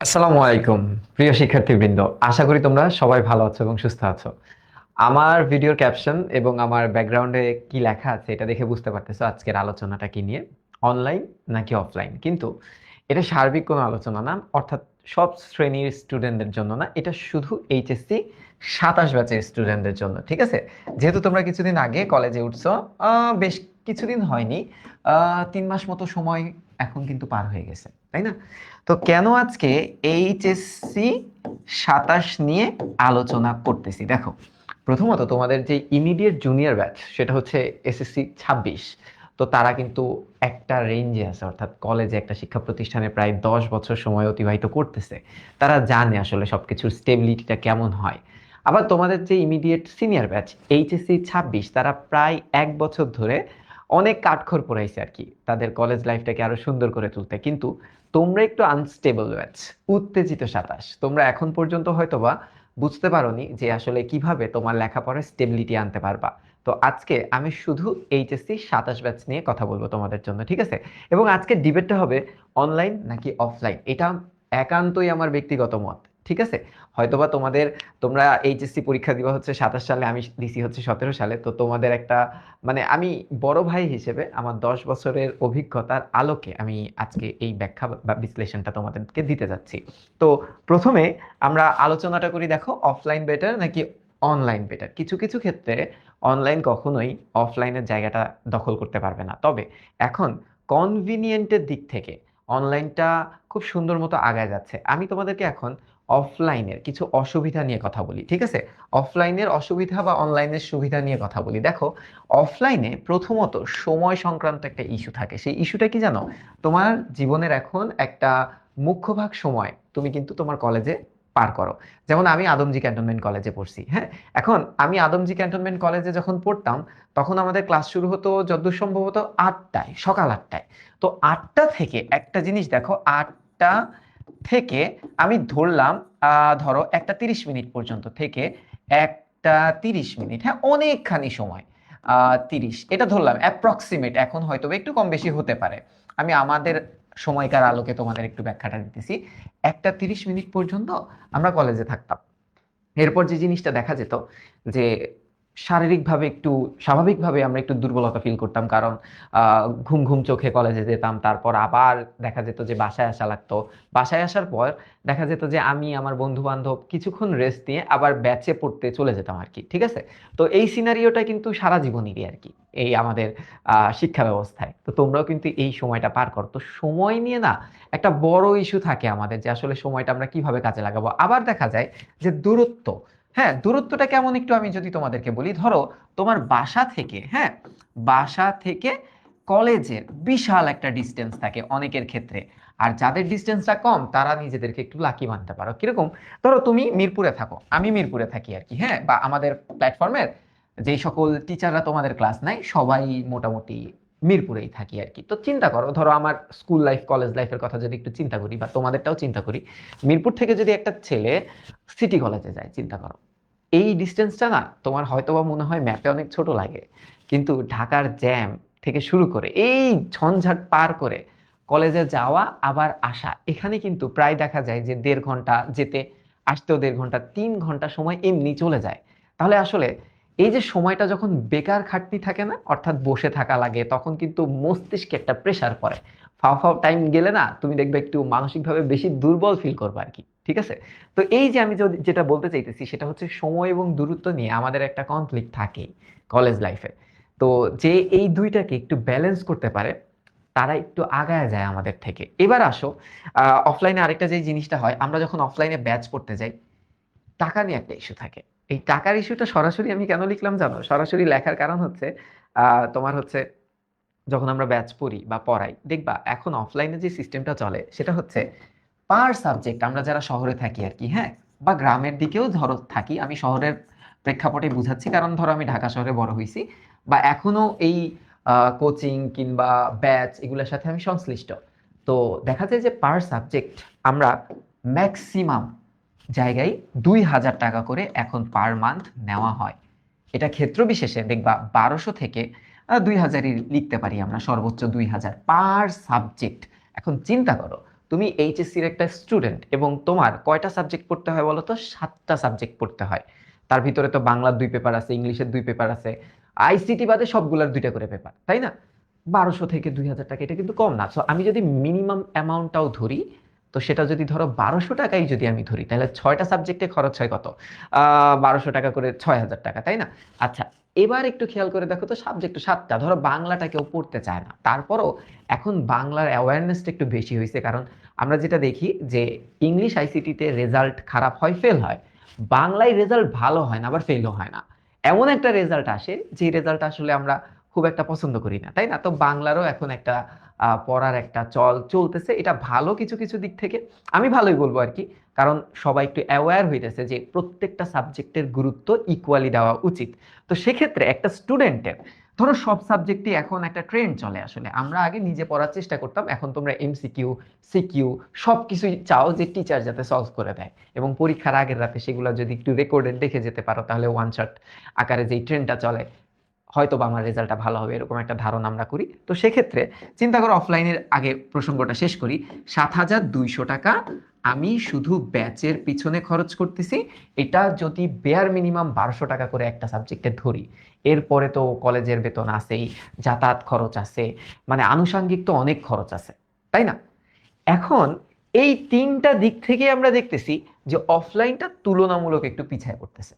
আসসালামু আলাইকুম, প্রিয় শিক্ষার্থীবৃন্দ। আশা করি তোমরা সবাই ভালো আছো এবং সুস্থ আছো। আমার ভিডিওর ক্যাপশন এবং আমার ব্যাকগ্রাউন্ডে কি লেখা আছে এটা দেখে বুঝতে পারতেছো আজকের আলোচনাটা কি নিয়ে অনলাইন নাকি অফলাইন কিন্তু এটা সার্বিক কোনো আলোচনা না, অর্থাৎ সব শ্রেণির স্টুডেন্টদের জন্য না, এটা শুধু এইচএসসি সাতাশ ব্যাচের স্টুডেন্টদের জন্য, ঠিক আছে? যেহেতু তোমরা কিছুদিন আগে কলেজে উঠছো বেশ কিছুদিন হয়নি তিন মাস মতো সময় এখন কিন্তু পার হয়ে গেছে, তাই না? তো কেন আজকে এইচএসসি সাতাশ নিয়ে আলোচনা করতেছি? দেখো, প্রথমত তোমাদের যে ইমিডিয়েট জুনিয়র ব্যাচ সেটা হচ্ছে এসএসসি ছাব্বিশ, তো তারা কিন্তু একটা রেঞ্জে আছে, অর্থাৎ কলেজে একটা শিক্ষা প্রতিষ্ঠানে প্রায় দশ বছর সময় অতিবাহিত করতেছে। তারা জানে আসলে সবকিছুর স্টেবিলিটিটা কেমন হয়। আবার তোমাদের যে ইমিডিয়েট সিনিয়র ব্যাচ এইচএসসি ছাব্বিশ, তারা প্রায় এক বছর ধরে অনেক কাঠখড় পড়াইছে আর কি। তাদের কলেজ লাইফটাকে আরও সুন্দর করে তুলতে। কিন্তু তোমরা একটু আনস্টেবল ব্যাচ উত্তেজিত সাতাশ। তোমরা এখন পর্যন্ত হয়তোবা বুঝতে পারোনি যে আসলে কীভাবে তোমার লেখাপড়ায় স্টেবিলিটি আনতে পারবা। তো আজকে আমি শুধু এইচএসসি সাতাশ ব্যাচ নিয়ে কথা বলব তোমাদের জন্য, ঠিক আছে? এবং আজকে ডিবেটটা হবে অনলাইন নাকি অফলাইন এটা একান্তই আমার ব্যক্তিগত মত। ঠিক আছে? হয়তোবা তোমাদের, তোমরা এইচএসসি পরীক্ষা দিবা হচ্ছে সাতাশ সালে, আমি দিছি হচ্ছে সতেরো সালে। তো তোমাদের একটা মানে আমি বড় ভাই হিসেবে আমার দশ বছরের অভিজ্ঞতার আলোকে আমি আজকে এই ব্যাখ্যা বা বিশ্লেষণটা তোমাদেরকে দিতে যাচ্ছি। তো প্রথমে আমরা আলোচনাটা করি, দেখো অফলাইন বেটার নাকি অনলাইন বেটার কিছু কিছু ক্ষেত্রে অনলাইন কখনোই অফলাইনের জায়গাটা দখল করতে পারবে না। তবে এখন কনভিনিয়েন্টের দিক থেকে অনলাইনটা খুব সুন্দর মতো আগায় যাচ্ছে। আমি তোমাদেরকে এখন অফলাইনের কিছু অসুবিধা নিয়ে কথা বলি, ঠিক আছে? অফলাইনের অসুবিধা বা অনলাইনের সুবিধা নিয়ে কথা বলি। দেখো, অফলাইনে প্রথমত সময় সংক্রান্ত একটা ইস্যু থাকে। সেই ইস্যুটা কি জানো? তোমার জীবনের এখন একটা মুখ্য ভাগ সময় তুমি কিন্তু তোমার কলেজে পার করো। যেমন আমি আদমজি ক্যান্টনমেন্ট কলেজে পড়ছি হ্যাঁ? এখন আমি আদমজি ক্যান্টনমেন্ট কলেজে যখন পড়তাম, তখন আমাদের ক্লাস শুরু হতো যতদূর সম্ভবত আটটায়, সকাল আটটায়। তো আটটা থেকে একটা জিনিস দেখো, আটটা থেকে আমি ধরলাম ধরো একটা তিরিশ মিনিট পর্যন্ত থেকে একটা তিরিশ মিনিট হ্যাঁ অনেকখানি সময় তিরিশ, এটা ধরলাম অ্যাপ্রক্সিমেট এখন হয়তো একটু কম বেশি হতে পারে। আমি আমাদের সময়কার আলোকে তোমাদের একটু ব্যাখ্যাটা দিতেছি। একটা তিরিশ মিনিট পর্যন্ত আমরা কলেজে থাকতাম। এরপর যে জিনিসটা দেখা যেত যে শারীরিকভাবে একটু, স্বাভাবিকভাবে আমরা একটু দুর্বলতা ফিল করতাম। কারণ ঘুম ঘুম চোখে কলেজে যেতাম, তারপর আবার দেখা যেত যে বাসায় আসা লাগতো। বাসায় আসার পর দেখা যেত যে আমি, আমার বন্ধু বান্ধব কিছুক্ষণ রেস্ট দিয়ে আবার ব্যাচে পড়তে চলে যেতাম আর কি ঠিক আছে? তো এই সিনারিওটা কিন্তু সারা জীবনেরই আর কি এই আমাদের শিক্ষা ব্যবস্থায়। তো তোমরাও কিন্তু এই সময়টা পার করো। তো সময় নিয়ে না একটা বড় ইস্যু থাকে আমাদের যে আসলে সময়টা আমরা কীভাবে কাজে লাগাবো। আবার দেখা যায় যে দূরত্ব হ্যাঁ দূরত্বটা কেমন একটু আমি যদি তোমাদেরকে বলি, ধরো তোমার বাসা থেকে হ্যাঁ বাসা থেকে কলেজের বিশাল একটা ডিস্টেন্স থাকে অনেকের ক্ষেত্রে। আর যাদের ডিস্টেন্সটা কম, তারা নিজেদেরকে একটু লাকি মানতে পারো। কীরকম? ধরো তুমি মিরপুরে থাকো, আমি মিরপুরে থাকি আর কি হ্যাঁ বা আমাদের প্ল্যাটফর্মের যেই সকল টিচাররা তোমাদের ক্লাস নেয়, সবাই মোটামুটি মিরপুরেই থাকি আর কি। তো চিন্তা করো, ধরো আমার স্কুল লাইফ কলেজ লাইফের কথা যদি একটু চিন্তা করি বা তোমাদেরটাও চিন্তা করি, মিরপুর থেকে যদি একটা ছেলে সিটি কলেজে যায়, চিন্তা করো। এই ডিস্টেন্সটা না, তোমার হয়তো বা মনে হয় ম্যাপে অনেক ছোট লাগে, কিন্তু ঢাকার জ্যাম থেকে শুরু করে, এই ঝঞ্ঝাট পার করে কলেজে যাওয়া আবার আসা, এখানে কিন্তু প্রায় দেখা যায় যে দেড় ঘণ্টা যেতে, আসতেও দেড় ঘণ্টা, তিন ঘণ্টা সময় এমনি চলে যায়। তাহলে আসলে এই যে সময়টা যখন বেকার খাটনি থাকে না, অর্থাৎ বসে থাকা লাগে, তখন কিন্তু মস্তিষ্কে একটা প্রেশার পড়ে। ফাও ফাও টাইম গেলে না, তুমি দেখবে একটু মানসিকভাবে বেশি দুর্বল ফিল করবে আর কি, ঠিক আছে? তো এই যে আমি যেটা বলতে চাইতেছি, সেটা হচ্ছে সময় এবং দূরত্ব নিয়ে আমাদের একটা কনফ্লিক্ট থাকেই কলেজ লাইফে তো যে এই দুইটাকে একটু ব্যালেন্স করতে পারে, তারা একটু আগায় যায় আমাদের থেকে। এবার আসো অফলাইনে আরেকটা যে জিনিসটা হয়, আমরা যখন অফলাইনে ব্যাচ পড়তে যাই, টাকা নিয়ে একটা ইস্যু থাকে। এই টাকার ইস্যুটা সরাসরি আমি কেন লিখলাম জানো? সরাসরি লেখার কারণ হচ্ছে তোমার হচ্ছে যখন আমরা ব্যাচ পড়ি বা পড়াই, দেখবা এখন অফলাইনে যে সিস্টেমটা চলে, সেটা হচ্ছে পার সাবজেক্ট আমরা যারা শহরে থাকি আর কি হ্যাঁ? বা গ্রামের দিকেও ধরো থাকি, আমি শহরের প্রেক্ষাপটে বুঝাচ্ছি, কারণ ধরো আমি ঢাকা শহরে বড় হয়েছি বা এখনও এই কোচিং কিংবা ব্যাচ এগুলোর সাথে আমি সংশ্লিষ্ট। তো দেখা যায় যে পার সাবজেক্ট আমরা ম্যাক্সিমাম জায়গায় দুই হাজার টাকা করে এখন পার মান্থ নেওয়া হয়। এটা ক্ষেত্র বিশেষে দেখবা বারোশো থেকে দুই হাজারই লিখতে পারি আমরা, সর্বোচ্চ দুই হাজার পার সাবজেক্ট এখন চিন্তা করো, তুমি এইচএসসির একটা স্টুডেন্ট এবং তোমার কয়টা সাবজেক্ট পড়তে হয় বলো তো? সাতটা সাবজেক্ট পড়তে হয়। তার ভিতরে তো বাংলার দুই পেপার আছে, ইংলিশের দুই পেপার আছে আইসিটি বাদে সবগুলোর দুইটা করে পেপার তাই না? বারোশো থেকে দুই হাজার টাকা, এটা কিন্তু কম না। সো আমি যদি মিনিমাম অ্যামাউন্টটাও ধরি তো সেটা যদি ধরো বারোশো টাকাই যদি আমি ধরি, তাহলে ছয়টা সাবজেক্টে খরচ হয় কত? বারোশো টাকা করে ছয় হাজার টাকা, তাই না? আচ্ছা এবার একটু খেয়াল করে দেখো তো সাবজেক্ট সাতটা, ধরো বাংলাটা কেউ পড়তে চায় না। তারপরও এখন বাংলার অ্যাওয়ারনেসটা একটু বেশি হয়েছে, কারণ আমরা যেটা দেখি যে ইংলিশ আইসিটিতে রেজাল্ট খারাপ হয় ফেল হয়। বাংলায় রেজাল্ট ভালো হয় না, আবার ফেলও হয় না। এমন একটা রেজাল্ট আসে, যে রেজাল্ট আসলে আমরা খুব একটা পছন্দ করি না, তাই না? তো বাংলারও এখন একটা পড়ার একটা চল চলতেছে। এটা ভালো কিছু কিছু দিক থেকে আমি ভালোই বলব আর কি। কারণ সবাই একটু অ্যাওয়্যার হইতেছে যে প্রত্যেকটা সাবজেক্টের গুরুত্ব ইকুয়ালি দেওয়া উচিত। তো সেক্ষেত্রে একটা স্টুডেন্টের ধরো সব সাবজেক্টই এখন একটা ট্রেন্ড চলে আসলে। আমরা আগে নিজে পড়ার চেষ্টা করতাম, এখন তোমরা এমসিকিউ সিকিউ সব কিছুই চাও যে টিচার যাতে সলভ করে দেয়। এবং পরীক্ষার আগের রাতে সেগুলো যদি একটু রেকর্ডেড দেখে যেতে পারো, তাহলে ওয়ান শট আকারে যেই ট্রেন্ডটা চলে হয়তো বা আমার রেজাল্টটা ভালো হবে, এরকম একটা ধারণা আমরা করি। তো সেক্ষেত্রে চিন্তা করো অফলাইনের আগে প্রসঙ্গটা শেষ করি। সাত হাজার দুইশো টাকা আমি শুধু ব্যাচের পিছনে খরচ করতেছি। এটা যদি বেয়ার মিনিমাম বারোশো টাকা করে একটা সাবজেক্টে ধরি, এরপরে তো কলেজের বেতন আছেই, যাতায়াত খরচ আছে মানে আনুষাঙ্গিক তো অনেক খরচ আছে, তাই না? এখন এই তিনটা দিক থেকে আমরা দেখতেছি যে অফলাইনটা তুলনামূলক একটু পিছায় পড়তেছে।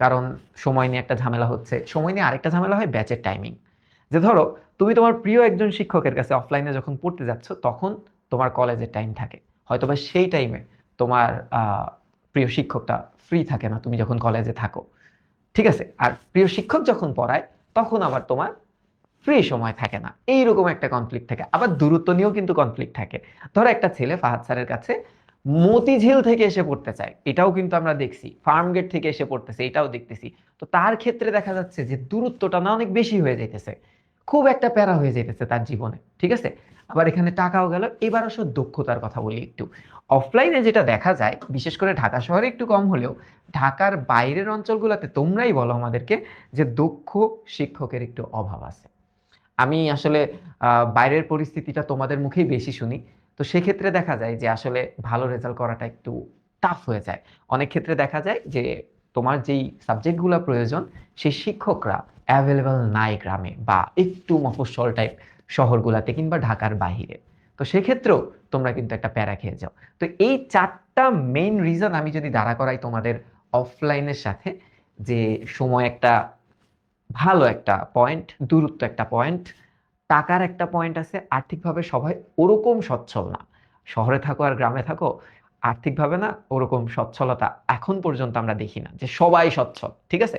কারণ সময় নিয়ে একটা ঝামেলা হচ্ছে। সময় নিয়ে আরেকটা ঝামেলা হয় ব্যাচের টাইমিং যে ধরো, তুমি তোমার প্রিয় একজন শিক্ষকের কাছে অফলাইনে যখন পড়তে যাচ্ছ, তখন তোমার কলেজের টাইম থাকে। হয়তোবা সেই টাইমে তোমার প্রিয় শিক্ষকটা ফ্রি থাকে না, তুমি যখন কলেজে থাকো। ঠিক আছে? আর প্রিয় শিক্ষক যখন পড়ায়, তখন আবার তোমার ফ্রি সময় থাকে না। এইরকম একটা কনফ্লিক্ট থাকে। আবার দূরত্ব নিয়েও কিন্তু কনফ্লিক্ট থাকে। ধরো একটা ছেলে ফাহাদ স্যারের কাছে মতিঝিল থেকে এসে পড়তে চায়। এটাও কিন্তু আমরা দেখছি। ফার্ম গেট থেকে এসে পড়তেছে, এটাও দেখতেছি। তো তার ক্ষেত্রে দেখা যাচ্ছে যে দূরত্বটা না অনেক বেশি হয়ে যাইতেছে। খুব একটা প্যারা হয়ে যাইতেছে তার জীবনে, ঠিক আছে? আবার এখানে টাকাও গেল। এবার আসলে দক্ষতার কথা বলি একটু। অফলাইনে যেটা দেখা যায়, বিশেষ করে ঢাকা শহরে একটু কম হলেও, ঢাকার বাইরের অঞ্চলগুলোতে তোমরাই বলো আমাদেরকে যে দক্ষ শিক্ষকের একটু অভাব আছে। আমি আসলে বাইরের পরিস্থিতিটা তোমাদের মুখেই বেশি শুনি। তো সেক্ষেত্রে দেখা যায় যে আসলে ভালো রেজাল্ট করাটা একটু টাফ হয়ে যায়। অনেক ক্ষেত্রে দেখা যায় যে তোমার যেই সাবজেক্টগুলো প্রয়োজন, সেই শিক্ষকরা অ্যাভেলেবল নাই গ্রামে বা একটু মফস্বল টাইপ শহরগুলাতে কিংবা ঢাকার বাহিরে। তো সেক্ষেত্রেও তোমরা কিন্তু একটা প্যারা খেয়ে যাও। তো এই চারটা মেইন রিজন আমি যদি দাঁড়া করাই তোমাদের অফলাইনের সাথে, যে সময় একটা ভালো একটা পয়েন্ট দূরত্ব একটা পয়েন্ট টাকার একটা পয়েন্ট আছে, আর্থিকভাবে সবাই ওরকম সচ্ছল না। শহরে থাকো আর গ্রামে থাকো, আর্থিকভাবে না ওরকম সচ্ছলতা এখন পর্যন্ত আমরা দেখি না, যে সবাই সচ্ছল, ঠিক আছে?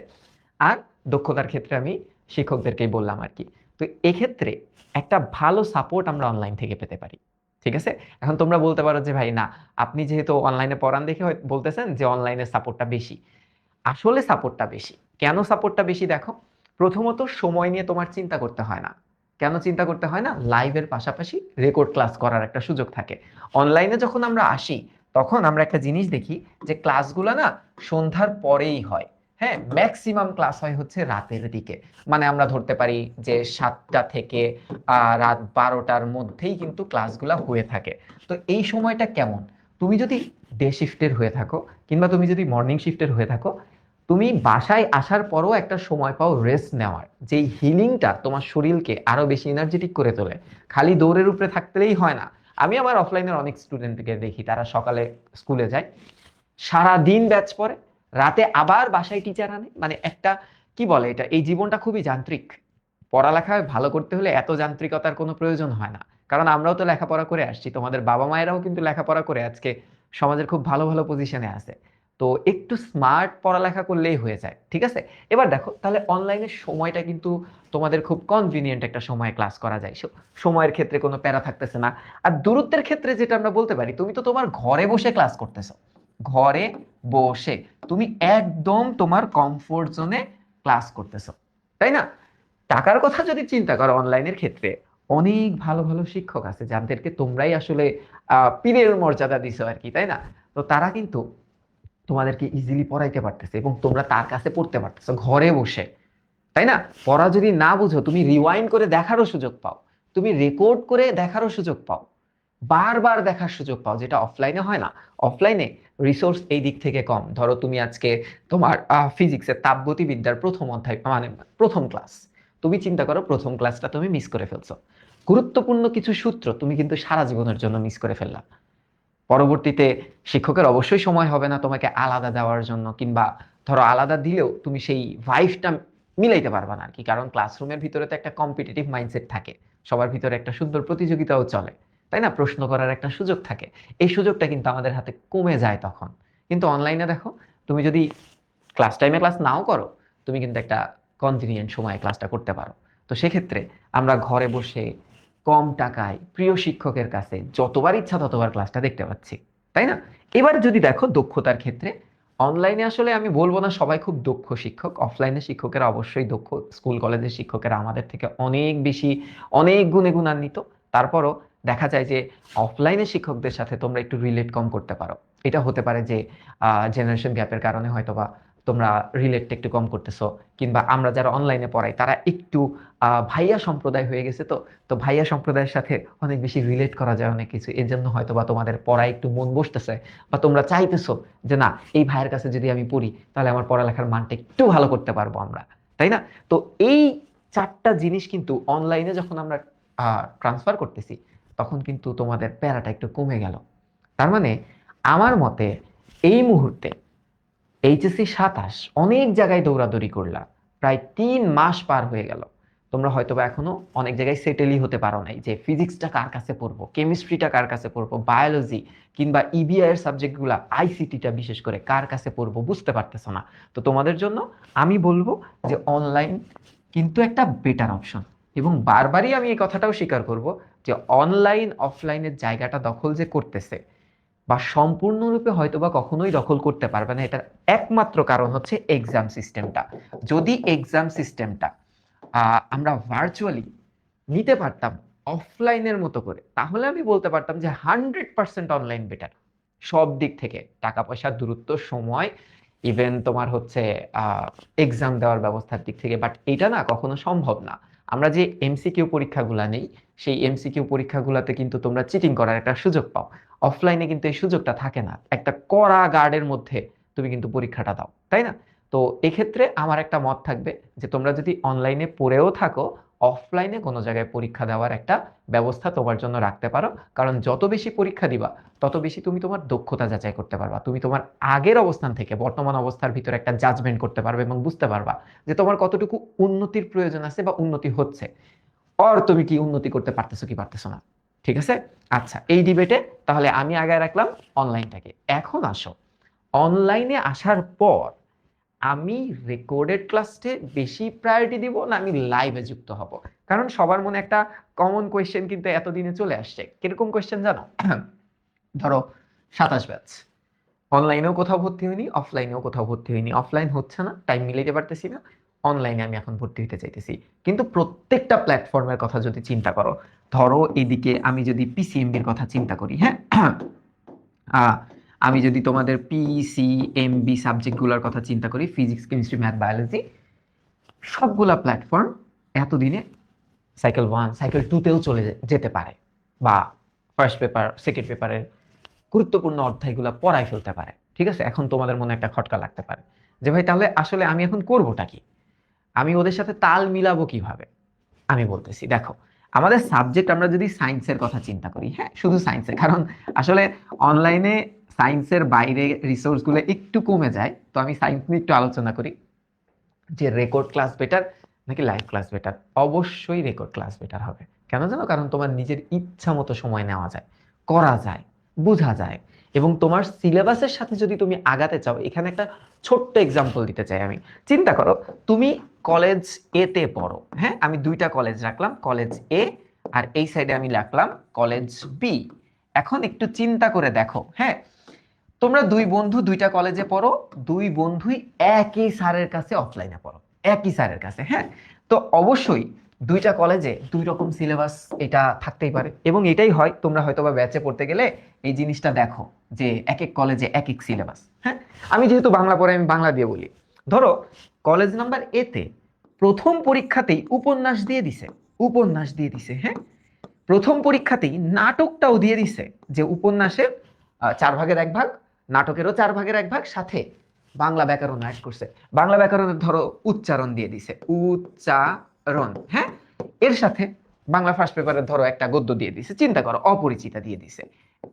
আর দক্ষতার ক্ষেত্রে আমি শিক্ষকদেরকেই বললাম আর কি। তো এক্ষেত্রে একটা ভালো সাপোর্ট আমরা অনলাইন থেকে পেতে পারি, ঠিক আছে? এখন তোমরা বলতে পারো যে, ভাই, না, আপনি যেহেতু অনলাইনে পড়ান দেখে বলতেছেন যে অনলাইনে সাপোর্টটা বেশি। আসলে সাপোর্টটা বেশি। কেন সাপোর্টটা বেশি দেখো? প্রথমত সময় নিয়ে তোমার চিন্তা করতে হয় না। কেন চিন্তা করতে হয় না? লাইভের পাশাপাশি রেকর্ড ক্লাস করার একটা সুযোগ থাকে। অনলাইনে যখন আমরা আসি, তখন আমরা একটা জিনিস দেখি যে ক্লাসগুলো না সন্ধ্যার পরেই হয়। হ্যাঁ ম্যাক্সিমাম ক্লাস হয় হচ্ছে রাতের দিকে। মানে আমরা ধরতে পারি যে সাতটা থেকে রাত বারোটার মধ্যেই কিন্তু ক্লাসগুলো হয়ে থাকে। তো এই সময়টা কেমন? তুমি যদি ডে শিফটের হয়ে থাকো কিংবা তুমি যদি মর্নিং শিফটের হয়ে থাকো তুমি বাসায় আসার পরও একটা সময় পাও রেস্ট নেওয়ার। যেই হিলিংটা তোমার শরীরকে আরও বেশি এনার্জেটিক করে তোলে। খালি দৌড়ের উপরে থাকতেই হয় না। আমি আমার অফলাইনের অনেক স্টুডেন্টকে দেখি, তারা সকালে স্কুলে যায়। সারা দিন ব্যাচ পড়ে। রাতে আবার বাসায় টিচার আনে। মানে একটা, কি বলে এটা? এই জীবনটা খুবই যান্ত্রিক। পড়ালেখা ভালো করতে হলে এত যান্ত্রিকতার কোনো প্রয়োজন হয় না। কারণ আমরাও তো লেখাপড়া করে আসছি। তোমাদের বাবা মায়েরাও কিন্তু লেখাপড়া করে আজকে সমাজের খুব ভালো ভালো পজিশনে আছে। তো একটু স্মার্ট পড়ালেখা করলেই হয়ে যায়, ঠিক আছে? এবার দেখো, তাহলে অনলাইনের সময়টা কিন্তু তোমাদের খুব কনভিনিয়েন্ট একটা সময়ে ক্লাস করা যায়। সময়ের ক্ষেত্রে কোনো প্যারা থাকতেছে না। আর দূরত্বের ক্ষেত্রে যেটা আমরা বলতে পারি, তুমি তো তোমার ঘরে বসে ক্লাস করতেছো। ঘরে বসে তুমি একদম তোমার কমফোর্ট জোনে ক্লাস করতেছো, তাই না? টাকার কথা যদি চিন্তা করো অনলাইনের ক্ষেত্রে, অনেক ভালো ভালো শিক্ষক আছে, যাদেরকে তোমরাই আসলে পীরের মর্যাদা দিছো আর কি, তাই না? তো তারা কিন্তু তোমাদেরকে ইজিলি পড়াইতে পারতেছে এবং তোমরা তার কাছে পড়তে পারতেছো, ঘরে বসে। তাই না? পড়া যদি না বুঝো, তুমি রিওয়াইন্ড করে দেখারও সুযোগ পাও। তুমি রেকর্ড করে দেখারও সুযোগ পাও। বারবার দেখার সুযোগ পাও, যেটা অফলাইনে হয় না। অফলাইনে রিসোর্স এই দিক থেকে কম। ধরো তুমি আজকে তোমার ফিজিক্সের তাপগতিবিদ্যার প্রথম অধ্যায় মানে প্রথম ক্লাস তুমি চিন্তা করো, প্রথম ক্লাসটা তুমি মিস করে ফেলছো। গুরুত্বপূর্ণ কিছু সূত্র তুমি কিন্তু সারা জীবনের জন্য মিস করে ফেললা। পরবর্তীতে শিক্ষকের অবশ্যই সময় হবে না তোমাকে আলাদা দেওয়ার জন্য, কিংবা ধরো আলাদা দিলেও তুমি সেই ভাইভটা মিলাইতে পারবে না আর কি কারণ ক্লাসরুমের ভিতরে তো একটা কম্পিটিটিভ মাইন্ডসেট থাকে। সবার ভিতরে একটা সুন্দর প্রতিযোগিতাও চলে, তাই না? প্রশ্ন করার একটা সুযোগ থাকে। এই সুযোগটা কিন্তু আমাদের হাতে কমে যায় তখন। কিন্তু অনলাইনে দেখো, তুমি যদি ক্লাস টাইমে ক্লাস নাও করো, তুমি কিন্তু একটা কনভিনিয়েন্ট সময়ে ক্লাসটা করতে পারো। তো সেক্ষেত্রে আমরা ঘরে বসে কম টাকায় প্রিয় শিক্ষকের কাছে যতবার ইচ্ছা ততবার ক্লাসটা দেখতে পাচ্ছি, তাই না? এবার যদি দেখো দক্ষতার ক্ষেত্রে অনলাইনে আসলে আমি বলব না সবাই খুব দক্ষ শিক্ষক অফলাইনে শিক্ষকেরা অবশ্যই দক্ষ স্কুল কলেজের শিক্ষকেরা আমাদের থেকে অনেক বেশি, অনেক গুণে গুণান্বিত। তারপরও দেখা যায় যে অফলাইনে শিক্ষকদের সাথে তোমরা একটু রিলেট কম করতে পারো। এটা হতে পারে যে জেনারেশন গ্যাপের কারণে হয়তো বা তোমরা রিলেটটা একটু কম করতেছো। কিংবা আমরা যারা অনলাইনে পড়াই, তারা একটু ভাইয়া সম্প্রদায় হয়ে গেছে তো তো ভাইয়া সম্প্রদায়ের সাথে অনেক বেশি রিলেট করা যায় অনেক কিছু। এর জন্য হয়তো বা তোমাদের পড়ায় একটু মন বসতেছে বা তোমরা চাইতেছো যে, না, এই ভাইয়ের কাছে যদি আমি পড়ি, তাহলে আমার পড়ালেখার মানটা একটু ভালো করতে পারব আমরা। তাই না? তো এই চারটা জিনিস কিন্তু অনলাইনে যখন আমরা ট্রান্সফার করতেছি, তখন কিন্তু তোমাদের প্যারাটা একটু কমে গেল। তার মানে আমার মতে এই মুহূর্তে এইচএসসি সাতাশ, অনেক জায়গায় দৌড়াদৌড়ি করলা প্রায় তিন মাস পার হয়ে গেল। তোমরা হয়তো বা এখনও অনেক জায়গায় সেটেলই হতে পারো নাই যে ফিজিক্সটা কার কাছে পড়ব কেমিস্ট্রিটা কার কাছে পড়ব বায়োলজি কিংবা E ইবিআই এর সাবজেক্টগুলো আইসিটিটা বিশেষ করে কার কাছে পড়ব বুঝতে পারতেছো না। তো তোমাদের জন্য আমি বলব যে অনলাইন কিন্তু একটা বেটার অপশন এবং বারবারই আমি এই কথাটাও স্বীকার করব যে অনলাইন অফলাইনের জায়গাটা দখল যে করতেছে বা সম্পূর্ণরূপে হয়তো বা কখনোই দখল করতে পারবে না। এটার একমাত্র কারণ হচ্ছে এক্সাম সিস্টেমটা যদি এক্সাম সিস্টেমটা আমরা ভার্চুয়ালি নিতে পারতাম অফলাইনের মতো করে, তাহলে আমি বলতে পারতাম যে হান্ড্রেড পার্সেন্ট অনলাইন বেটার সব দিক থেকে টাকা পয়সার দূরত্ব, সময় ইভেন তোমার হচ্ছে এক্সাম দেওয়ার ব্যবস্থার দিক থেকে। বাট এটা না কখনো সম্ভব না। আমরা যে এমসিকিউ পরীক্ষাগুলো নেই, সেই এমসিকিউ পরীক্ষাগুলোতে কিন্তু তোমরা চিটিং করার একটা সুযোগ পাও। অফলাইনে কিন্তু এই সুযোগটা থাকে না। একটা কড়া গার্ডের মধ্যে তুমি কিন্তু পরীক্ষাটা দাও, তাই না? তো এক্ষেত্রে আমার একটা মত থাকবে যে তোমরা যদি অনলাইনে পড়েও থাকো অফলাইনে কোনো জায়গায় পরীক্ষা দেওয়ার একটা ব্যবস্থা তোমার জন্য রাখতে পারো। কারণ যত বেশি পরীক্ষা দিবা, তত বেশি তুমি তোমার দক্ষতা যাচাই করতে পারবা। তুমি তোমার আগের অবস্থান থেকে বর্তমান অবস্থার ভিতরে একটা জাজমেন্ট করতে পারবে এবং বুঝতে পারবা যে তোমার কতটুকু উন্নতির প্রয়োজন আছে বা উন্নতি হচ্ছে। আর তুমি কি উন্নতি করতে পারতেছো কি পারতেছো না। ঠিক আছে? আচ্ছা এই ডিবেটে তাহলে আমি আগে রাখলাম অনলাইনটাকে এখন আসো। অনলাইনে আসার পর আমি রেকর্ডেড ক্লাসে বেশি প্রায়োরিটি দিব না আমি লাইভে যুক্ত হব। কারণ সবার মনে একটা কমন কোয়েশ্চেন কিন্তু এতদিনে চলে আসছে। কীরকম কোয়েশ্চেন জানো? ধরো, সাতাশ ব্যাচ অনলাইনেও কোথাও ভর্তি হইনি অফলাইনেও কোথাও ভর্তি হইনি। অফলাইন হচ্ছে না টাইম মিলাইতে পারতেছি না অনলাইনে আমি এখন ভর্তি হতে চাইতেছি। কিন্তু প্রত্যেকটা প্ল্যাটফর্মের কথা যদি চিন্তা করো, ধরো এদিকে আমি যদি পিসিএমবির কথা চিন্তা করি হ্যাঁ? আমি যদি তোমাদের পিসি এমবি সাবজেক্টগুলোর কথা চিন্তা করি ফিজিক্স কেমিস্ট্রি ম্যাথ বায়োলজি সবগুলা প্ল্যাটফর্ম এতদিনে সাইকেল ওয়ান সাইকেল টুতেও চলে যেতে পারে বা ফার্স্ট পেপার সেকেন্ড পেপারের গুরুত্বপূর্ণ অধ্যায়গুলো পড়াই ফেলতে পারে। ঠিক আছে? এখন তোমাদের মনে একটা খটকা লাগতে পারে যে, ভাই, তাহলে আসলে আমি এখন করবোটা কি? আমি ওদের সাথে তাল মিলাবো কীভাবে? আমি বলতেছি, দেখো আমাদের সাবজেক্ট আমরা যদি সায়েন্সের কথা চিন্তা করি হ্যাঁ? শুধু সায়েন্সের কারণ আসলে অনলাইনে সায়েন্সের বাইরে রিসোর্সগুলো একটু কমে যায়, তো আমি সায়েন্স নিয়ে একটু আলোচনা করি। যে রেকর্ড ক্লাস বেটার নাকি লাইভ ক্লাস বেটার অবশ্যই রেকর্ড ক্লাস বেটার হবে। কেন জানো? কারণ তোমার নিজের ইচ্ছা মতো সময় নেওয়া যায়, করা যায়, বোঝা যায়। এবং তোমার সিলেবাসের সাথে যদি তুমি আগাতে চাও, এখানে একটা ছোট্ট এক্সাম্পল দিতে চাই আমি। চিন্তা করো, তুমি কলেজ এতে পড়ো। হ্যাঁ আমি দুইটা কলেজ রাখলাম কলেজ এ আর এই সাইডে আমি রাখলাম কলেজ বি এখন একটু চিন্তা করে দেখো হ্যাঁ? তোমরা দুই বন্ধু দুইটা কলেজে পড়ো, দুই বন্ধুই একই স্যারের কাছে অফলাইনে পড়ো, একই স্যারের কাছে হ্যাঁ? তো অবশ্যই দুইটা কলেজে দুই রকম সিলেবাস এটা থাকতেই পারে এবং এটাই হয়, তোমরা হয়তো বা ব্যাচে পড়তে গেলে এই জিনিসটা দেখো যে এক এক কলেজে এক এক সিলেবাস হ্যাঁ? আমি যেহেতু বাংলা পড়ে, আমি বাংলা দিয়ে বলি। ধরো কলেজ নাম্বার এতে প্রথম পরীক্ষাতেই উপন্যাস দিয়ে দিছে উপন্যাস দিয়ে দিছে হ্যাঁ? প্রথম পরীক্ষাতেই নাটকটাও দিয়ে দিছে যে উপন্যাসের আহ, চার ভাগের এক ভাগ নাটকেরও চার ভাগের এক ভাগ সাথে বাংলা ব্যাকরণ অ্যাড করছে। বাংলা ব্যাকরণের ধরো উচ্চারণ দিয়ে দিছে উচ্চারণ হ্যাঁ? এর সাথে বাংলা ফার্স্ট পেপারের ধরো একটা গদ্য দিয়ে দিছে চিন্তা করো অপরিচিতা দিয়ে দিছে।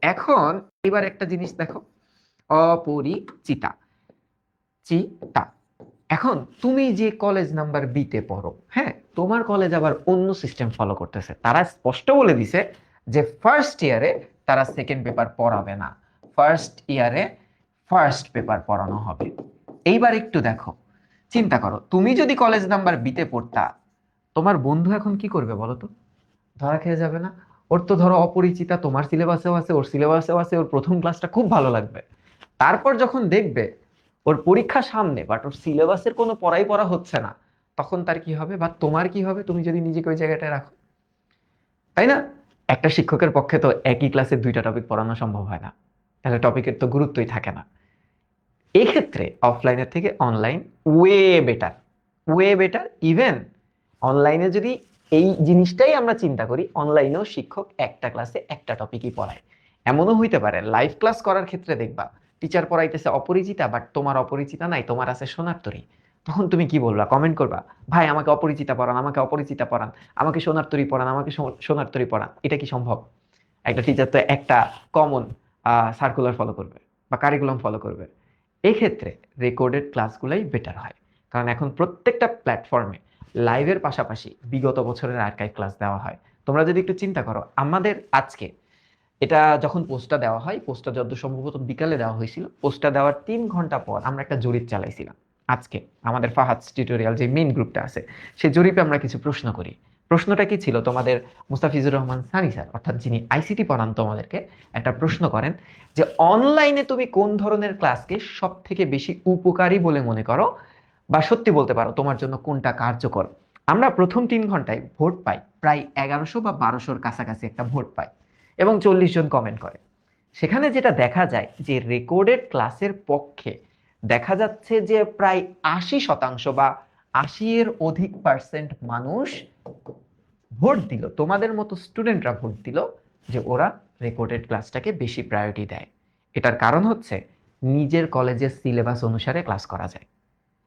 এখন এবার একটা জিনিস দেখো অপরিচিতা চিতা। এখন তুমি যে কলেজ নাম্বার বিতে পড়ো হ্যাঁ তোমার কলেজ আবার অন্য সিস্টেম ফলো করতেছে। তারা স্পষ্ট বলে দিছে যে ফার্স্ট ইয়ারে তারা সেকেন্ড পেপার পড়াবে না। ফার্স্ট ইয়ারে ফার্স্ট পেপার পড়ানো হবে। এইবার একটু দেখো, চিন্তা করো, তুমি যদি কলেজ নাম্বার বিতে পড়তা, তোমার বন্ধু এখন কি করবে বলো তো? ধরা খেয়ে যাবে না? ওর তো ধরো অপরিচিতা, তোমার সিলেবাসেও আছে, ওর সিলেবাসেও আছে, ওর প্রথম ক্লাসটা খুব ভালো লাগবে। তারপর যখন দেখবে ওর পরীক্ষা সামনে বাট ওর সিলেবাসের কোনো পড়াই পড়া হচ্ছে না। তখন তার কি হবে? বা তোমার কি হবে? তুমি যদি নিজেকে ওই জায়গাটায় রাখো। তাই না? একটা শিক্ষকের পক্ষে তো একই ক্লাসে দুইটা টপিক পড়ানো সম্ভব হয় না। তাহলে টপিকের তো গুরুত্বই থাকে না। এক্ষেত্রে অফলাইনের থেকে online way better way better even অনলাইনে যদি এই জিনিসটাই আমরা চিন্তা করি অনলাইনেও শিক্ষক একটা ক্লাসে একটা টপিকই পড়ায়। এমনও হইতে পারে লাইভ ক্লাস করার ক্ষেত্রে দেখবা টিচার পড়াইতেছে অপরিচিতা বাট তোমার অপরিচিতা নাই, তোমার আছে সোনারতরী তখন তুমি কি বলবা? কমেন্ট করবা? ভাই, আমাকে অপরিচিতা পড়ান, আমাকে অপরিচিতা পড়ান, আমাকে সোনারতরী পড়ান, আমাকে সোনার সোনারতরী পড়ান। এটা কি সম্ভব? একটা টিচার তো একটা কমন সার্কুলার ফলো করবে বা কারিকুলাম ফলো করবে। এক্ষেত্রে রেকর্ডেড ক্লাসগুলোই বেটার হয়। কারণ এখন প্রত্যেকটা প্ল্যাটফর্মে লাইভের পাশাপাশি বিগত বছরের আর্কাইভ ক্লাস দেওয়া হয়। তোমরা যদি একটু চিন্তা করো, আমাদের আজকে এটা যখন পোস্টটা দেওয়া হয় পোস্টটা যত সম্ভবত বিকালে দেওয়া হয়েছিল পোস্টটা দেওয়ার তিন ঘণ্টা পর আমরা একটা জরিপ চালাইছিলাম। আজকে আমাদের ফাহাদ টিউটোরিয়াল যে মেইন গ্রুপটা আছে, সেই জরিপে আমরা কিছু প্রশ্ন করি। প্রশ্নটা কি ছিল? তোমাদের মুস্তাফিজুর রহমান সানি স্যার, অর্থাৎ যিনি আইসিটি পড়ান তোমাদেরকে, একটা প্রশ্ন করেন যে অনলাইনে তুমি কোন ধরনের ক্লাসকে সব থেকে বেশি উপকারী বলে মনে করো? বা সত্যি বলতে পারো, তোমার জন্য কোনটা কার্যকর? আমরা প্রথম তিন ঘন্টায় ভোট পাই, প্রায় এগারোশো বা বারোশোর কাছাকাছি একটা ভোট পাই। এবং চল্লিশ জন কমেন্ট করে। সেখানে যেটা দেখা যায় যে রেকর্ডেড ক্লাসের পক্ষে দেখা যাচ্ছে যে প্রায় আশি শতাংশ বা আশি এর অধিক পার্সেন্ট মানুষ ভোট দিল। তোমাদের মতো স্টুডেন্টরা ভোট দিল যে ওরা রেকর্ডেড ক্লাসটাকে বেশি প্রায়োরিটি দেয়। এটার কারণ হচ্ছে নিজের কলেজের সিলেবাস অনুসারে ক্লাস করা যায়।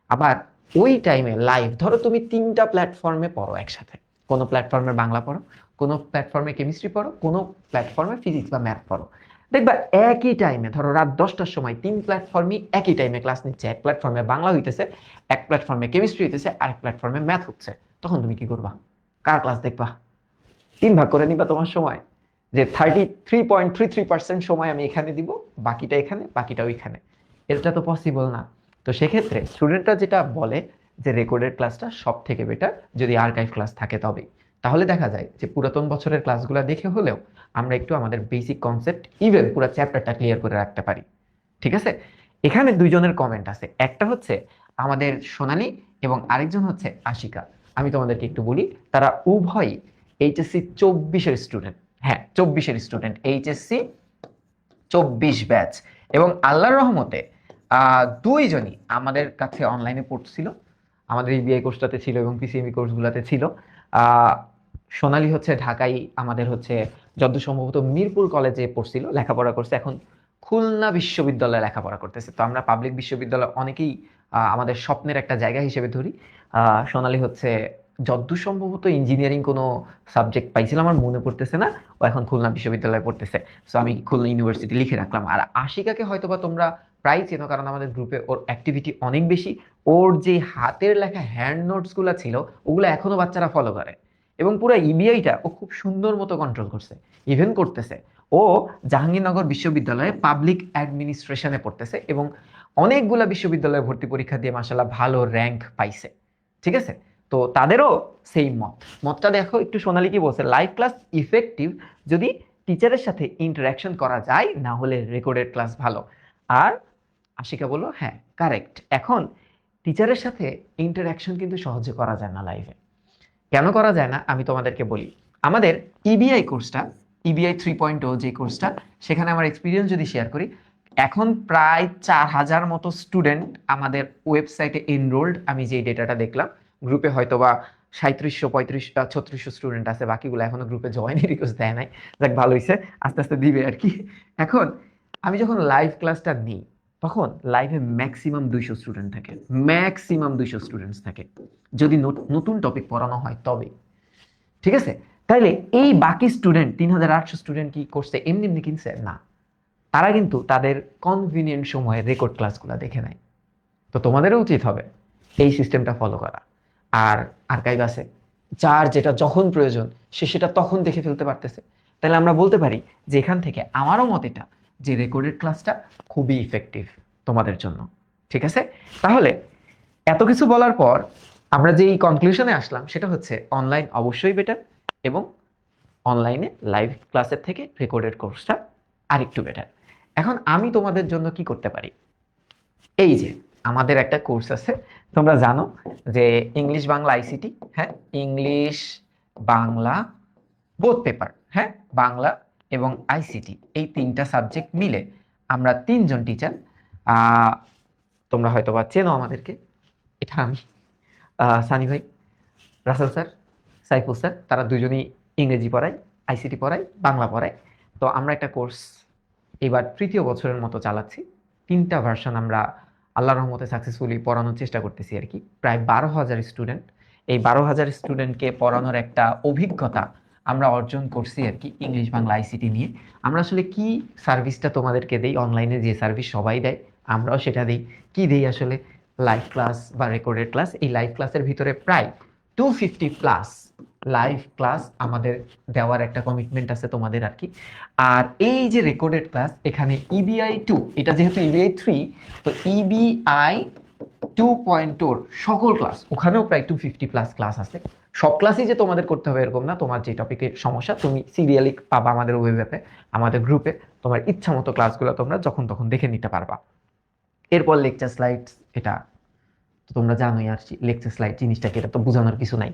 আবার ওই টাইমে লাইভ ধরো তুমি তিনটা প্ল্যাটফর্মে পড়ো একসাথে। কোনো প্ল্যাটফর্মে বাংলা পড়ো কোনো প্ল্যাটফর্মে কেমিস্ট্রি পড়ো, কোনো প্ল্যাটফর্মে ফিজিক্স বা ম্যাথ পড়ো। দেখবা একই টাইমে ধরো রাত দশটার সময় তিন প্ল্যাটফর্মই একই টাইমে ক্লাস নিচ্ছে, এক প্ল্যাটফর্মে বাংলা হইতেছে, এক প্ল্যাটফর্মে কেমিস্ট্রি হইতেছে, আর এক প্ল্যাটফর্মে ম্যাথ হচ্ছে। তখন তুমি কি করবা? কার ক্লাস দেখবা? তিন ভাগ করে নিবা তোমার সময়। যে thirty three point three three percent সময় আমি এখানে দিব, বাকিটা এখানে, বাকিটা ওইখানে। এটা তো পসিবল না। তো সেক্ষেত্রে স্টুডেন্টরা যেটা বলে যে রেকর্ডেড ক্লাসটা সব থেকে বেটার যদি আর্কাইভ ক্লাস থাকে তবেই। তাহলে দেখা যায় যে পুরাতন বছরের ক্লাসগুলো দেখে হলেও আমরা একটু আমাদের বেসিক কনসেপ্ট ইভেন পুরো চ্যাপ্টারটা ক্লিয়ার করে রাখতে পারি। ঠিক আছে? এখানে দুইজনের কমেন্ট আছে। একটা হচ্ছে আমাদের সোনালী এবং আরেকজন হচ্ছে আশিকা। আমি তোমাদেরকে একটু বলি, তারা উভয়ই এইচএসসি চব্বিশের স্টুডেন্ট হ্যাঁ চব্বিশের স্টুডেন্ট এইচএসসি চব্বিশ ব্যাচ এবং আল্লাহর রহমতে দুইজনই আমাদের কাছে অনলাইনে পড়ছিল। আমাদের এই বিআই কোর্সটাতে ছিল এবং পিসিএমই কোর্সগুলোতে ছিল। সোনালী হচ্ছে ঢাকায় আমাদের হচ্ছে যত সম্ভবত মিরপুর কলেজে পড়ছিল, লেখাপড়া করছে, এখন খুলনা বিশ্ববিদ্যালয়ে লেখাপড়া করতেছে। তো আমরা পাবলিক বিশ্ববিদ্যালয় অনেকেই আমাদের স্বপ্নের একটা জায়গা হিসেবে ধরি। সোনালী হচ্ছে যদ্দূর সম্ভবত ইঞ্জিনিয়ারিং কোনো সাবজেক্ট পাইছিল আমার মনে পড়তেছে না, ও এখন খুলনা বিশ্ববিদ্যালয়ে পড়তেছে। সো আমি খুলনা ইউনিভার্সিটি লিখে রাখলাম। আর আশিকাকে হয়তোবা তোমরা প্রায় চেনো, কারণ আমাদের গ্রুপে ওর অ্যাক্টিভিটি অনেক বেশি। ওর যে হাতের লেখা হ্যান্ড নোটসগুলো ছিল, ওগুলো এখনও বাচ্চারা ফলো করে। এবং পুরো ইবিআইটা ও খুব সুন্দর মতো কন্ট্রোল করছে ইভেন করতেছে। ও জাহাঙ্গীরনগর বিশ্ববিদ্যালয়ে পাবলিক অ্যাডমিনিস্ট্রেশনে পড়তেছে এবং অনেকগুলা বিশ্ববিদ্যালয়ে ভর্তি পরীক্ষা দিয়ে মাসাল্লাহ ভালো র্যাঙ্ক পাইছে, ঠিক আছে? তো তাদেরও সেই মত। মতটা দেখো, একটু সোনালি কি বলছে লাইভ ক্লাস ইফেক্টিভ যদি টিচারের সাথে ইন্টারাকশন করা যায়, না হলে রেকর্ডেড ক্লাস ভালো। আর আশিকা বলল হ্যাঁ কারেক্ট এখন টিচারের সাথে ইন্টারাকশন কিন্তু সহজে করা যায় না লাইভে কেন করা যায় না? আমি তোমাদেরকে বলি। আমাদের ইবিআই কোর্সটা ইবিআই থ্রি পয়েন্ট ও যে কোর্সটা সেখানে আমার এক্সপিরিয়েন্স যদি শেয়ার করি, এখন প্রায় চার হাজার মতো স্টুডেন্ট আমাদের ওয়েবসাইটে এনরোল্ড আমি যে ডেটাটা দেখলাম গ্রুপে হয়তোবা সাঁত্রিশশো পঁয়ত্রিশ ছত্রিশশো স্টুডেন্ট আছে, বাকিগুলো এখনও গ্রুপে জয়েনের রিকোয়েস্ট দেয় নাই। যাক, ভালো হয়েছে আস্তে আস্তে দিবে আর কি। এখন, আমি যখন লাইভ ক্লাসটা নিই তখন লাইভে ম্যাক্সিমাম দুইশো স্টুডেন্ট থাকে ম্যাক্সিমাম দুইশো স্টুডেন্টস থাকে। যদি নত- নতুন টপিক পড়ানো হয় তবে। ঠিক আছে? তাইলে এই বাকি স্টুডেন্ট তিন হাজার আটশো স্টুডেন্ট কি করছে এমনি এমনি কিনছে? না। তারা কিন্তু তাদের কনভিনিয়েন্ট সময়ে রেকর্ড ক্লাসগুলো দেখে নেয়। তো তোমাদেরও উচিত হবে এই সিস্টেমটা ফলো করা। আর আর আর্কাইভ আছে। যার যেটা যখন প্রয়োজন, সে সেটা তখন দেখে ফেলতে পারতেছে। তাহলে আমরা বলতে পারি যে এখান থেকে আমারও মত এটা যে রেকর্ডেড ক্লাসটা খুবই ইফেক্টিভ তোমাদের জন্য, ঠিক আছে? তাহলে এত কিছু বলার পর আমরা যে এই কনক্লুশনে আসলাম সেটা হচ্ছে অনলাইন অবশ্যই বেটার এবং অনলাইনে লাইভ ক্লাসের থেকে রেকর্ডেড কোর্সটা আরেকটু বেটার এখন আমি তোমাদের জন্য কি করতে পারি? এই যে আমাদের একটা কোর্স আছে, তোমরা জানো যে ইংলিশ বাংলা আইসিটি হ্যাঁ? ইংলিশ বাংলা বোথ পেপার হ্যাঁ? বাংলা এবং আইসিটি এই তিনটা সাবজেক্ট মিলে আমরা তিনজন টিচার তোমরা হয়তো বা চেনো আমাদেরকে। এটা আমি সানি ভাই, রাসেল স্যার, সাইফুল স্যার, তারা দুজনেই ইংরেজি পড়ায় আইসিটি পড়ায়, বাংলা পড়ায়। তো আমরা একটা কোর্স এবার তৃতীয় বছরের মতো চালাচ্ছি। তিনটা ভার্সন আমরা আল্লাহ রহমতে সাকসেসফুলি পড়ানোর চেষ্টা করতেছি আর কি। প্রায় বারো হাজার স্টুডেন্ট এই বারো হাজার স্টুডেন্টকে পড়ানোর একটা অভিজ্ঞতা আমরা অর্জন করছি আর কি ইংলিশ বাংলা আইসিটি নিয়ে। আমরা আসলে কি সার্ভিসটা তোমাদেরকে দেই? অনলাইনে যে সার্ভিস সবাই দেয়, আমরাও সেটা দিই। কি দেই আসলে? লাইভ ক্লাস বা রেকর্ডেড ক্লাস এই লাইভ ক্লাসের ভিতরে প্রায় two fifty plus live class আমাদের দেওয়ার একটা কমিটমেন্ট আছে তোমাদের আর কি। আর এই যে রেকর্ডেড ক্লাস এখানে ইবিআই টু এটা যেহেতু ইবিআই থ্রি তো E ইবিআই টু পয়েন্ট সকল ক্লাস ওখানেও প্রায় টু ফিফটি প্লাস ক্লাস আছে। সব ক্লাসই যে তোমাদের করতে হবে এরকম না, তোমার যে টপিকের সমস্যা, তুমি সিরিয়ালি পাবা আমাদের ওয়েব অ্যাপে আমাদের গ্রুপে তোমার ইচ্ছা মতো ক্লাসগুলো তোমরা যখন তখন দেখে নিতে পারবা। এরপর লেকচার স্লাইডস এটা তো তোমরা জানোই আর লেকচার স্লাইড জিনিসটাকে, এটা তো বোঝানোর কিছু নাই।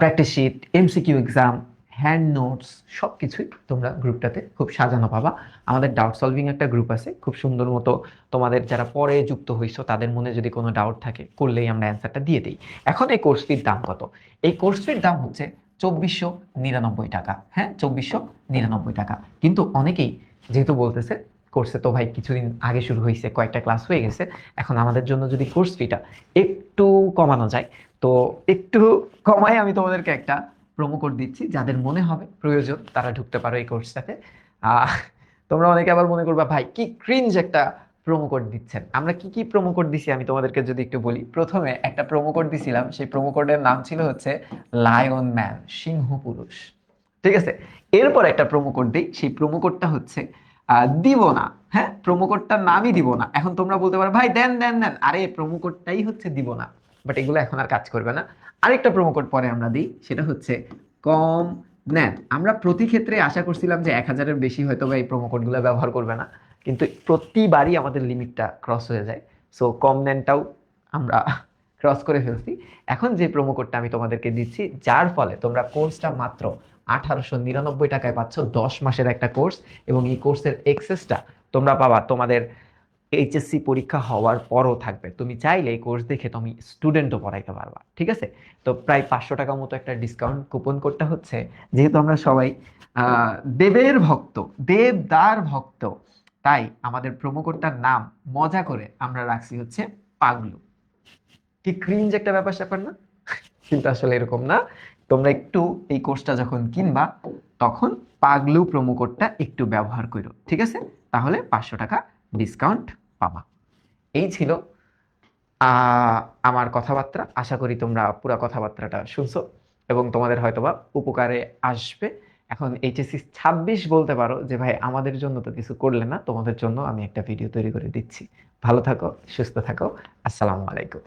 Practice sheet MCQ exam hand notes সব কিছুই তোমরা গ্রুপটাতে খুব সাজানো পাবা। আমাদের ডাউট সলভিং একটা গ্রুপ আছে, খুব সুন্দর মতো তোমাদের যারা পরে যুক্ত হইছো, তাদের মনে যদি কোনো ডাউট থাকে, করলেই আমরা অ্যান্সারটা দিয়ে দিই। এখন এই কোর্স ফির দাম কত? এই কোর্স ফির দাম হচ্ছে চব্বিশশো নিরানব্বই টাকা। হ্যাঁ চব্বিশশো নিরানব্বই টাকা। কিন্তু অনেকেই যেহেতু বলতেছে কোর্সে তো ভাই কিছুদিন আগে শুরু হয়েছে কয়েকটা ক্লাস হয়ে গেছে, এখন আমাদের জন্য যদি কোর্স ফিটা একটু কমানো যায়, তো একটু কমায় আমি তোমাদেরকে একটা প্রোমো কোড দিচ্ছি, যাদের মনে হবে প্রয়োজন, তারা ঢুকতে পারো এই কোর্সটাতে তোমরা অনেকে আবার মনে করবা, ভাই, কি ক্রিঞ্জ একটা প্রোমো কোড দিচ্ছেন? আমরা কি কি প্রোমো কোড দিছি আমি তোমাদেরকে যদি একটু বলি। প্রথমে একটা প্রোমো কোড দিছিলাম, সেই প্রোমো কোডের নাম ছিল হচ্ছে লায়ন ম্যান সিংহ পুরুষ। ঠিক আছে? এরপর একটা প্রোমো কোড দিই, সেই প্রোমো কোডটা হচ্ছে দিব না হ্যাঁ? প্রোমো কোডটার নামই দিব না এখন তোমরা বলতে পারো, ভাই, দেন দেন দেন। আরে প্রোমো কোডটাই হচ্ছে দিব না বাট এগুলো এখন আর কাজ করবে না। আরেকটা প্রোমো কোড পরে আমরা দিই, সেটা হচ্ছে কম নেন আমরা প্রতি ক্ষেত্রে আশা করছিলাম যে এক হাজারের বেশি হয়তো বা এই প্রোমো কোডগুলো ব্যবহার করবে না, কিন্তু প্রতিবারই আমাদের লিমিটটা ক্রস হয়ে যায়। সো কম নেনটাও আমরা ক্রস করে ফেলছি। এখন যে প্রোমো কোডটা আমি তোমাদেরকে দিচ্ছি, যার ফলে তোমরা কোর্সটা মাত্র আঠারোশো নিরানব্বই টাকায় পাচ্ছ দশ মাসের একটা কোর্স এবং এই কোর্সের এক্সেসটা তোমরা পাবা তোমাদের এইচএসসি পরীক্ষা হওয়ার পরও থাকবে। তুমি চাইলে এই কোর্স দেখে তুমি স্টুডেন্টও পড়াইতে পারবা, ঠিক আছে? তো প্রায় পাঁচশো টাকা মতো একটা ডিসকাউন্ট কুপন করতে হচ্ছে। যেহেতু আমরা সবাই দেবের ভক্ত দেবদার ভক্ত, তাই আমাদের কোডটার নাম মজা করে আমরা রাখছি হচ্ছে পাগলু। কি ক্রিঞ্জ একটা ব্যাপার স্যাপার না? কিন্তু আসলে এরকম না। তোমরা একটু এই কোর্সটা যখন কিনবা, তখন পাগলু প্রোমো কোডটা একটু ব্যবহার করো ঠিক আছে? তাহলে পাঁচশো টাকা ডিসকাউন্ট পাবা এই ছিল আমার কথাবার্তা। আশা করি তোমরা পুরো কথাবার্তাটা শুনছো এবং তোমাদের হয়তোবা উপকারে আসবে। এখন এইচএসসি ছাব্বিশ বলতে পারো যে, ভাই, আমাদের জন্য তো কিছু করলে না, তোমাদের জন্য আমি একটা ভিডিও তৈরি করে দিচ্ছি। ভালো থাকো, সুস্থ থাকো। আসসালামু আলাইকুম।